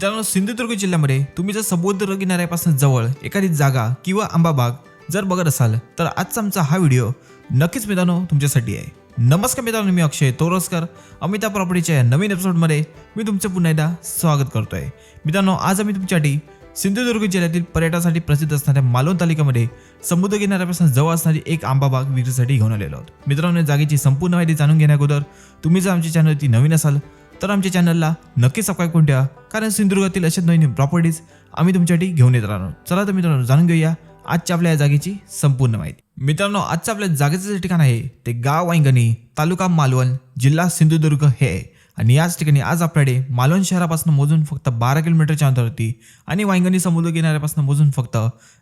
मित्रांनो सिंधुदुर्ग जिल्ह्यामध्ये तुम्ही जर समुद्र किनाऱ्यापासून जवळ एखादी जागा किंवा आंबाबाग जर बघत असाल तर आजचा आमचा हा व्हिडिओ नक्कीच मित्रांनो तुमच्यासाठी आहे. नमस्कार मित्रांनो मी अक्षय तोरसकर. अमिता प्रॉपर्टीच्या या नवीन एपिसोडमध्ये मी तुमचं पुन्हा एकदा स्वागत करतोय. मित्रांनो आज आम्ही तुमच्यासाठी सिंधुदुर्ग जिल्ह्यातील पर्यटनासाठी प्रसिद्ध असणाऱ्या मालवण तालुक्यामध्ये समुद्र किनाऱ्यापासून जवळ असणारी एक आंबाबाग विक्रीसाठी घेऊन आलेलो आहोत. मित्रांनो जागेची संपूर्ण माहिती जाणून घेण्याअगोदर तुम्ही जर आमच्या चॅनलवरती नवीन असाल तर आमच्या चॅनलला नक्की सबस्क्राईब करून ठेवा. कारण सिंधुदुर्गातील अशा नवीन प्रॉपर्टीज आम्ही तुमच्यासाठी घेऊन येत राहणार चला तर मित्रांनो जाणून घेऊया आजच्या आपल्या या जागेची संपूर्ण माहिती. मित्रांनो आजच्या आपल्या जागेचं जे ठिकाण आहे ते गाव वांगणी तालुका मालवण जिल्हा सिंधुदुर्ग हे आहे. आणि याच ठिकाणी आज आपल्याकडे मालवण शहरापासून मोजून फक्त बारा किलोमीटरच्या अंतरावरती आणि वांगणी समुद्र किनाऱ्यापासून मोजून फक्त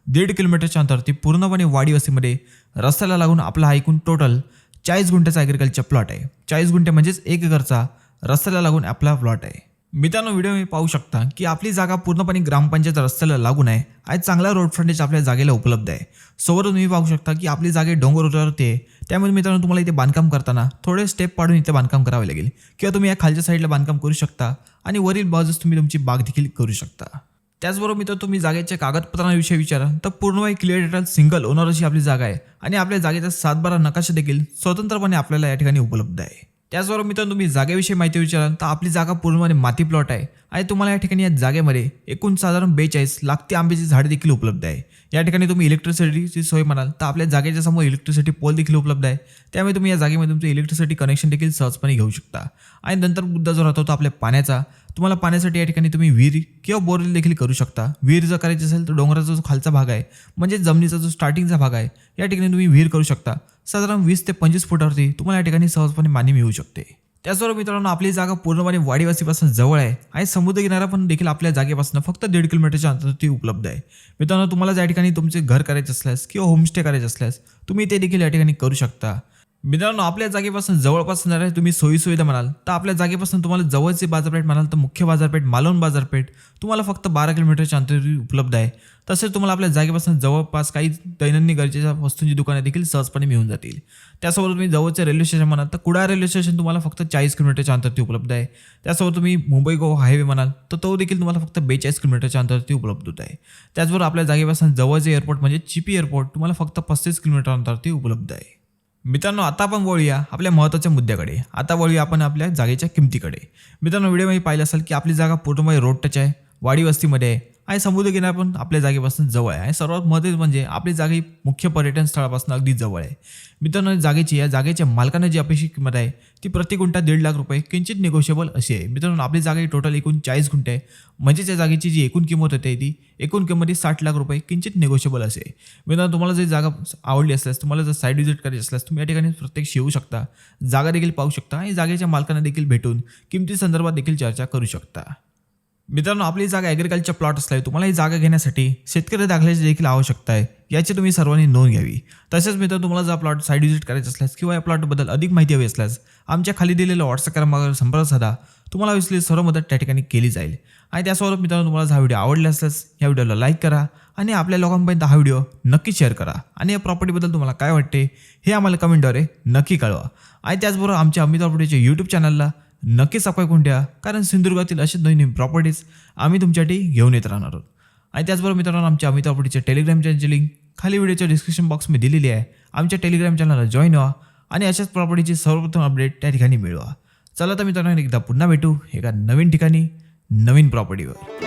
दीड किलोमीटरच्या अंतरावरती पूर्णपणे वाडी वस्तीमध्ये रस्त्याला लागून आपला हा एकूण टोटल चाळीस गुंठ्याचा ॲग्रिकल्चर प्लॉट आहे. चाळीस गुंठे म्हणजेच एक एकरचा रस्त्याला लागून आपला प्लॉट आहे. मित्रांनो व्हिडिओ मी पाहू शकता की आपली जागा पूर्णपणे ग्रामपंचायत रस्त्याला लागून आहे आणि चांगला रोड फ्रंटेज आपल्या जागेला उपलब्ध आहे. सोबत तुम्ही पाहू शकता की आपली जागे डोंगर उतारावरती आहे त्यामुळे मित्रांनो तुम्हाला इथे बांधकाम करताना थोडे स्टेप पाडून इथे बांधकाम करावे लागेल. किंवा तुम्ही या खालच्या साईडला बांधकाम करू शकता आणि वरील बाजूस तुम्ही तुमची बाग देखील करू शकता. त्याचबरोबर मित्र तुम्ही जागेच्या कागदपत्रांविषयी विचारा. तर पूर्ण क्लिअर डेटल सिंगल ओनर अशी आपली जागा आहे. आणि आपल्या जागेचा सातबारा नकाशा देखील स्वतंत्रपणे आपल्याला या ठिकाणी उपलब्ध आहे. त्याचबरोबर मित्रांनो तुम्ही जागेविषयी माहिती विचाराल तर आपली जागा पूर्णपणे माती प्लॉट आहे. आणि तुम्हाला या ठिकाणी या जागेमध्ये एकूण साधारण बेचाळीस लाखती आंब्याची झाडे देखील उपलब्ध आहे. या ठिकाणी तुम्ही इलेक्ट्रिसिटीची सोय म्हणाल तर आपल्या जागेच्या समोर इलेक्ट्रिसिटी पोल देखील उपलब्ध आहे. त्यामुळे तुम्ही या जागेमध्ये तुमचं इलेक्ट्रिसिटी कनेक्शन देखील सहजपणे घेऊ शकता. आणि नंतर मुद्दा जो राहतो तो आपल्या पाण्याचा. तुम्हाला पाण्यासाठी या ठिकाणी तुम्ही विहीर किंवा बोरवेल देखील करू शकता. विहीर जर करायची असेल तर डोंगराचा जो खालचा भाग आहे म्हणजे जमिनीचा जो स्टार्टिंगचा भाग आहे या ठिकाणी तुम्ही विहीर करू शकता. साधारण वीस ते पंचवीस फुटावरती तुम्हाला या ठिकाणी सहजपणे पाणी मिळू शकते. त्याचबरोबर मित्रांनो आपली जागा पूर्णपणे वाडीवासीपासून जवळ आहे आणि समुद्र किनारा पण देखील आपल्या जागेपासून फक्त दीड किलोमीटरच्या अंतरावरती उपलब्ध आहे. मित्रांनो तुम्हाला ज्या ठिकाणी तुमचे घर करायचे असल्यास किंवा होमस्टे करायचे असल्यास तुम्ही ते देखील या ठिकाणी करू शकता. मित्रांनो आपल्या जागेपासून जवळपास आहे. तुम्ही सोयीसुविधा म्हणाल तर आपल्या जागेपासून तुम्हाला जवळची बाजारपेठ म्हणाल तर मुख्य बाजारपेठ मालवण बाजारपेठ. तुम्हाला फक्त बारा किलोमीटरच्या अंतरावरती उपलब्ध आहे. तसेच तुम्हाला आपल्या जागेपासून जवळपास काही दैनंदिन गरजेच्या वस्तूंची दुकाने देखील सहजपणे मिळून जातील. त्यासोबत तुम्ही जवळचे रेल्वे स्टेशन म्हणाल तर कुडा रेल्वे स्टेशन तुम्हाला फक्त चाळीस किलोमीटरच्या अंतरावरती उपलब्ध आहे. त्यासोबत तुम्ही मुंबई गोवा हायवे म्हणाल तर तो देखील तुम्हाला फक्त बेचाळीस किलोमीटरच्या अंतरावरती उपलब्ध होत आहे. त्याचबरोबर आपल्या जागेपासून जवळचे एअरपोर्ट म्हणजे चिपी एअरपोर्ट तुम्हाला फक्त पस्तीस किलोमीटर अंतरावरती उपलब्ध आहे. मित्रांनो आता आपण वळूया आपल्या महत्त्वाच्या मुद्द्याकडे. आता वळूया आपण आपल्या जागेच्या किमतीकडे. मित्रांनो व्हिडिओमध्ये पाहिलं असेल की आपली जागा पूर्णपणे रोड टच आहे. वाडी वस्तीमध्ये आहे. आणि समुद्रकिनारा पण आपल्या जागेपासून जवळ आहे. आणि सर्वात महत्त्वाचं म्हणजे आपली जागा ही मुख्य पर्यटन स्थळापासून अगदी जवळ आहे. मित्रांनो जागेची या जागेच्या मालकांना जी अपेक्षित किंमत आहे ती प्रति गुंठा दीड लाख रुपये किंचित निगोशिएबल अशी आहे. मित्रांनो आपली जागा ही टोटल एकूण चाळीस गुंठे आहे. म्हणजेच या जागेची जी एकूण किंमत होते ती एकूण किंमत ही साठ लाख रुपये किंचित निगोशिएबल असे आहे. मित्रांनो तुम्हाला जर जागा आवडली असल्यास तुम्हाला जर साईड विजिट करायची असल्यास तुम्ही या ठिकाणी प्रत्यक्ष येऊ शकता. जागा देखील पाहू शकता आणि जागेच्या मालकांना देखील भेटून किमती संदर्भात देखील चर्चा करू शकता. मित्रांनो आपली जागा ॲग्रिकल्चर प्लॉट असल्यास तुम्हाला ही जागा घेण्यासाठी शेतकरी दाखल्याची देखील आवश्यकता आहे. याची तुम्ही सर्वांनी नोंद घ्यावी. तसेच मित्र तुम्हाला जर प्लॉट साईड व्हिजिट करायचं असल्यास किंवा या प्लॉटबद्दल अधिक माहिती हवी असल्यास आमच्या खाली दिलेल्या व्हॉट्सअप क्रमांकावर संपर्क साधा. तुम्हाला विसरली सर्व मदत त्या ठिकाणी केली जाईल. आणि त्यासोबत मित्रांनो तुम्हाला हा व्हिडिओ आवडला असल्यास या व्हिडिओला लाईक करा आणि आपल्या लोकांपर्यंत हा व्हिडिओ नक्की शेअर करा. आणि या प्रॉपर्टीबद्दल तुम्हाला काय वाटते हे आम्हाला कमेंटद्वारे नक्की कळवा. आणि त्याचबरोबर आमच्या अमित प्रॉपर्टीच्या यूट्यूब चॅनलला नक्कीच सबस्क्राईब करून ठेवा कारण सिंधुदुर्गातील असे नवीन प्रॉपर्टीज आम्ही तुमच्यासाठी घेऊन येत राहणार आहोत. आणि त्याचबरोबर मित्रांनो आमच्या अमित प्रॉपर्टीच्या टेलिग्राम चॅनलची लिंक खाली व्हिडिओच्या डिस्क्रिप्शन बॉक्समध्ये दिलेली आहे. आमच्या टेलिग्राम चॅनलला जॉईन व्हा आणि अशाच प्रॉपर्टीची सर्वप्रथम अपडेट त्या ठिकाणी मिळवा. चला तर मित्रांनो एकदा पुन्हा भेटू एका नवीन ठिकाणी नवीन प्रॉपर्टीवर